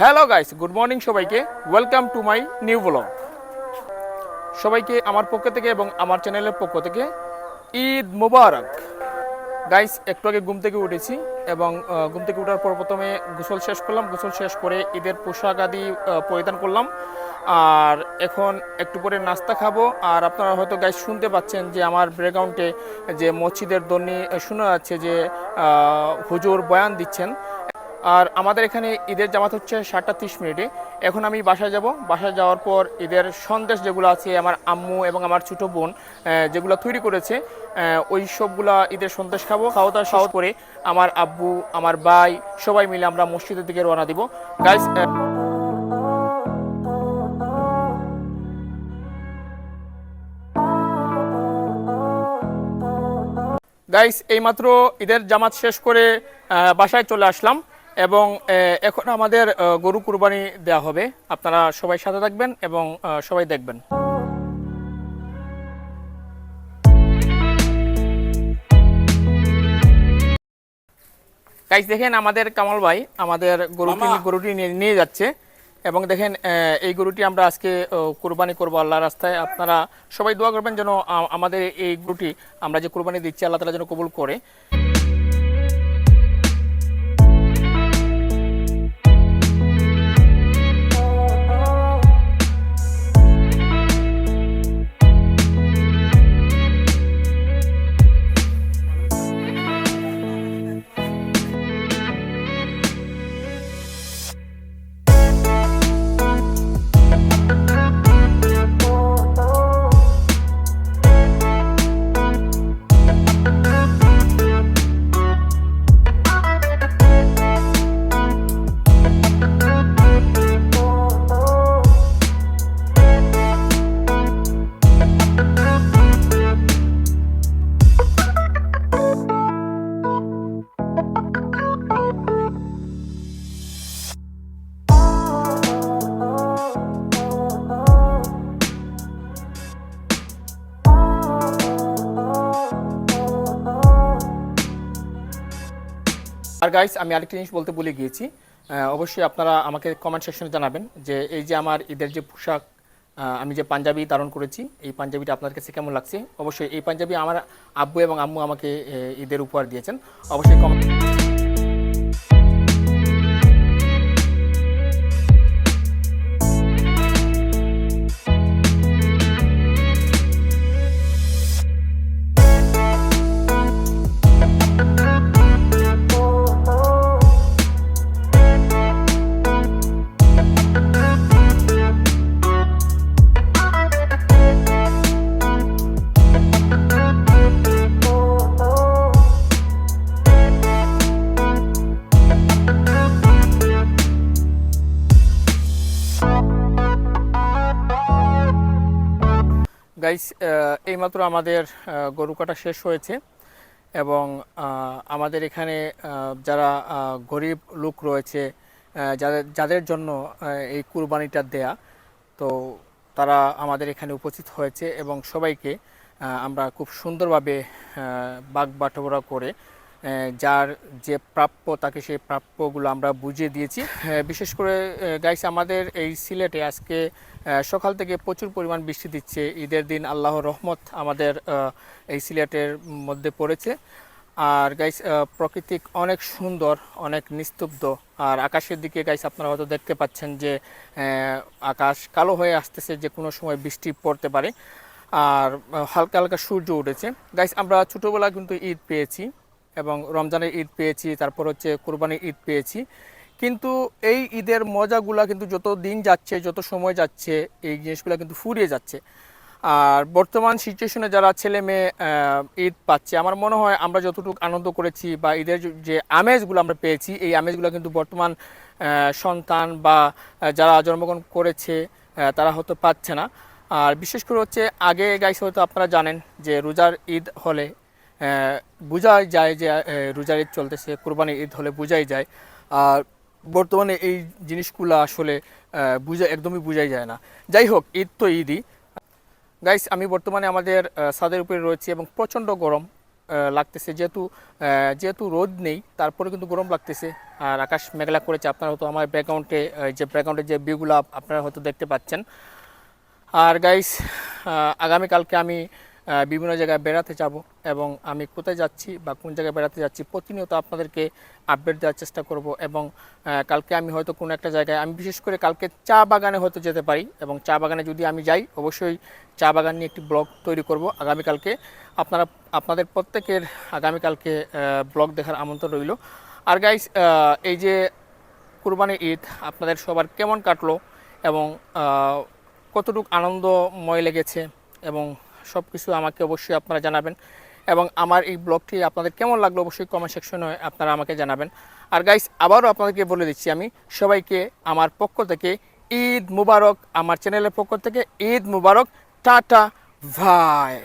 Hello guys good morning সবাইকে। Welcome to my new blog সবাইকে আমার পক্ষ থেকে এবং আমার চ্যানেলের পক্ষ থেকে ঈদ মোবারক। গাইস একটু আগে ঘুম থেকে উঠেছি এবং ঘুম থেকে উঠার পর প্রথমে গোসল শেষ করলাম। গোসল শেষ করে ঈদের পোশাক আদি পরিধান করলাম। আর এখন একটু পরে নাস্তা খাব। আর আপনারা হয়তো গাইস শুনতে পাচ্ছেন যে আমার ব্যাকগ্রাউন্ডে যে মসজিদের দন্নি শোনা যাচ্ছে যে হুজুর বয়ান দিচ্ছেন। আর আমাদের এখানে ঈদের জামাত হচ্ছে সাতটা তিরিশ মিনিটে। এখন আমি বাসায় যাব। বাসায় যাওয়ার পর ঈদের সন্দেশ যেগুলো আছে, আমার আম্মু এবং আমার ছোটো বোন যেগুলো তৈরি করেছে ওই সবগুলা ঈদের সন্দেশ খাব। খাওয়া দাওয়া খাওয়া করে আমার আব্বু, আমার ভাই সবাই মিলে আমরা মসজিদের দিকে রওনা দিব। গাইস গাইস এইমাত্র ঈদের জামাত শেষ করে বাসায় চলে আসলাম। এবং এখন আমাদের গরু কুরবানি দেওয়া হবে। আপনারা সবাই সাথে থাকবেন এবং সবাই দেখবেন। দেখেন আমাদের কামাল ভাই আমাদের গরুটি গরুটি নিয়ে যাচ্ছে। এবং দেখেন আহ, এই গরুটি আমরা আজকে কোরবানি কুরবানি করব আল্লাহ রাস্তায়। আপনারা সবাই দোয়া করবেন যেন আমাদের এই গরুটি আমরা যে কোরবানি দিচ্ছি আল্লাহ তালা যেন কবুল করে। আর গাইস আমি আরেকটা জিনিস বলতে ভুলে গিয়েছি। অবশ্যই আপনারা আমাকে কমেন্ট সেকশনে জানাবেন যে এই যে আমার ঈদের যে পোশাক আমি যে পাঞ্জাবি ধারণ করেছি, এই পাঞ্জাবিটা আপনার কাছে কেমন লাগছে? অবশ্যই এই পাঞ্জাবি আমার আব্বু এবং আম্মু আমাকে ঈদের উপহার দিয়েছেন। অবশ্যই কমেন্ট গাইস এইমাত্র আমাদের গরু কাটা শেষ হয়েছে এবং আমাদের এখানে যারা গরিব লোক রয়েছে যাদের যাদের জন্য এই কুরবানিটা দেয়া, তো তারা আমাদের এখানে উপস্থিত হয়েছে এবং সবাইকে আমরা খুব সুন্দরভাবে বাঘ বাটোরা করে যার যে প্রাপ্য, তাকে সেই প্রাপ্যগুলো আমরা বুঝিয়ে দিয়েছি। বিশেষ করে গাইস আমাদের এই সিলেটে আজকে সকাল থেকে প্রচুর পরিমাণ বৃষ্টি দিচ্ছে। ঈদের দিন আল্লাহর রহমত আমাদের এই সিলেটের মধ্যে পড়েছে। আর গাইস প্রকৃতিক অনেক সুন্দর, অনেক নিস্তব্ধ। আর আকাশের দিকে গাইস আপনারা হয়তো দেখতে পাচ্ছেন যে আকাশ কালো হয়ে আসতেছে, যে কোনো সময় বৃষ্টি পড়তে পারে। আর হালকা হালকা সূর্য উঠেছে। গাইস আমরা ছোটোবেলা কিন্তু ঈদ পেয়েছি। এবং রমজানের ঈদ পেয়েছি, তারপর হচ্ছে কোরবানির ঈদ পেয়েছি। কিন্তু এই ঈদের মজাগুলা কিন্তু যত দিন যাচ্ছে, যত সময় যাচ্ছে, এই জিনিসগুলো কিন্তু ফুরিয়ে যাচ্ছে। আর বর্তমান সিচুয়েশনে যারা ছেলে মেয়ে ঈদ পাচ্ছে, আমার মনে হয় আমরা যতটুকু আনন্দ করেছি বা ঈদের যে- আমেজগুলো আমরা পেয়েছি, এই আমেজগুলো কিন্তু বর্তমান সন্তান বা যারা জন্মগ্রহণ করেছে তারা হয়তো পাচ্ছে না। আর বিশেষ করে হচ্ছে, আগে গাইস হয়তো আপনারা জানেন যে রোজার ঈদ হলে বোঝাই যায় যে রোজার ঈদ চলতেছে, কোরবানির ঈদ হলে বোঝাই যায়। আর বর্তমানে এই জিনিসগুলো আসলে বুঝা, একদমই বোঝাই যায় না। যাই হোক, ঈদ তো ঈদই। গাইস আমি বর্তমানে আমাদের ছাদের উপরে রয়েছি এবং প্রচণ্ড গরম লাগতেছে। যেহেতু যেহেতু রোদ নেই, তারপরে কিন্তু গরম লাগতেছে। আর আকাশ মেঘলা করেছে, আপনারা হয়তো আমার ব্যাকগ্রাউন্ডে যে ব্যাকগ্রাউন্ডে যে ভিউগুলো আপনারা হয়তো দেখতে পাচ্ছেন। আর গাইস আগামীকালকে আমি বিভিন্ন জায়গায় বেড়াতে যাব এবং আমি কোথায় যাচ্ছি বা কোন জায়গায় বেড়াতে যাচ্ছি প্রতিনিয়ত আপনাদেরকে আপডেট দেওয়ার চেষ্টা করব এবং কালকে আমি হয়তো কোনো একটা জায়গায়, আমি বিশেষ করে কালকে চা বাগানে হয়তো যেতে পারি এবং চা বাগানে যদি আমি যাই, অবশ্যই চা বাগান নিয়ে একটি ব্লগ তৈরি করব। আগামীকালকে আপনারা, আপনাদের প্রত্যেকের আগামীকালকে ব্লগ দেখার আমন্ত্রণ রইল। আর গাইস এই যে কুরবানি ঈদ, আপনাদের সবার কেমন কাটলো এবং কতটুকু আনন্দময় লেগেছে এবং সব কিছু আমাকে অবশ্যই আপনারা জানাবেন এবং আমার এই ব্লগটি আপনাদের কেমন লাগল অবশ্যই কমেন্ট সেকশনে আপনারা আমাকে জানাবেন। আর গাইস আবারও আপনাদেরকে বলে দিচ্ছি আমি, সবাইকে আমার পক্ষ থেকে ঈদ মুবারক, আমার চ্যানেলের পক্ষ থেকে ঈদ মুবারক, টাটা, ভাই।